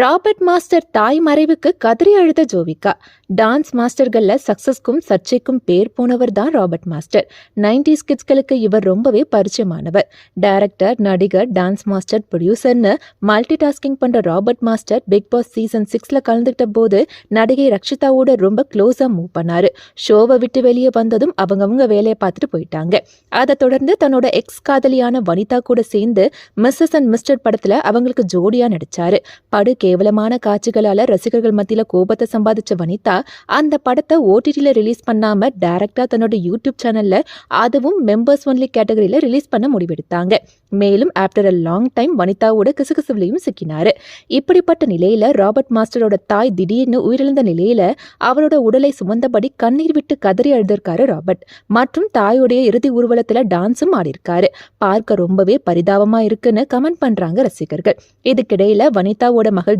Robert master தாய் மறைவுக்கு கதறி அழுத ஜோவிகா. டான்ஸ் மாஸ்டர்கள்ல சக்சஸ்க்கும் சர்ச்சைக்கும் பேர் போனவர் தான் ராபர்ட் மாஸ்டர். நைன்டிஸ் கிட்ஸ்களுக்கு இவர் ரொம்பவே பரிச்சயமானவர். டைரக்டர் நடிகர் டான்ஸ் மாஸ்டர் ப்ரொடியூசர்னு மல்டி டாஸ்கிங் பண்ற Robert master Bigg Boss season சிக்ஸ்ல கலந்துக்கிட்ட போது நடிகை ரக்ஷிதாவோட ரொம்ப க்ளோஸா மூவ் பண்ணாரு. ஷோவை விட்டு வெளியே வந்ததும் அவங்கவுங்க வேலையை பார்த்துட்டு போயிட்டாங்க. அதை தொடர்ந்து தன்னோட எக்ஸ் காதலியான வனிதா கூட சேர்ந்து மிஸ்ஸஸ் அண்ட் மிஸ்டர் படத்துல அவங்களுக்கு ஜோடியா நடிச்சாரு. படு கேவலமான காட்சிகளால ரசிகர்கள் மத்தியில கோபத்தை சம்பாதிச்ச வனிதா அந்த படத்தை ஓடிடில ரிலீஸ் பண்ணாம டைரக்டா தன்னோட யூடியூப் சேனல்ல அதுவும் மெம்பர்ஸ் ஒன்லி கேட்டகரியில ரிலீஸ் பண்ண முடிவெடுத்தாங்க. மேலும் ஆஃப்டர் அ லாங் டைம் வனிதாவோட கிசுகிசுவிலையும் சிக்கினாரு. இப்படிப்பட்ட நிலையில ராபர்ட் மாஸ்டரோட தாய் திடீர்னு உயிரிழந்த நிலையில அவரோட உடலை சுமந்தபடி கண்ணீர் விட்டு கதறி அழுதிருக்காரு ராபர்ட். மற்றும் தாயோடைய இறுதி ஊர்வலத்துல டான்ஸும் ஆடிருக்காரு. பார்க்க ரொம்பவே பரிதாபமா இருக்குன்னு கமெண்ட் பண்றாங்க ரசிகர்கள். இதுக்கிடையில வனிதாவோட மகள்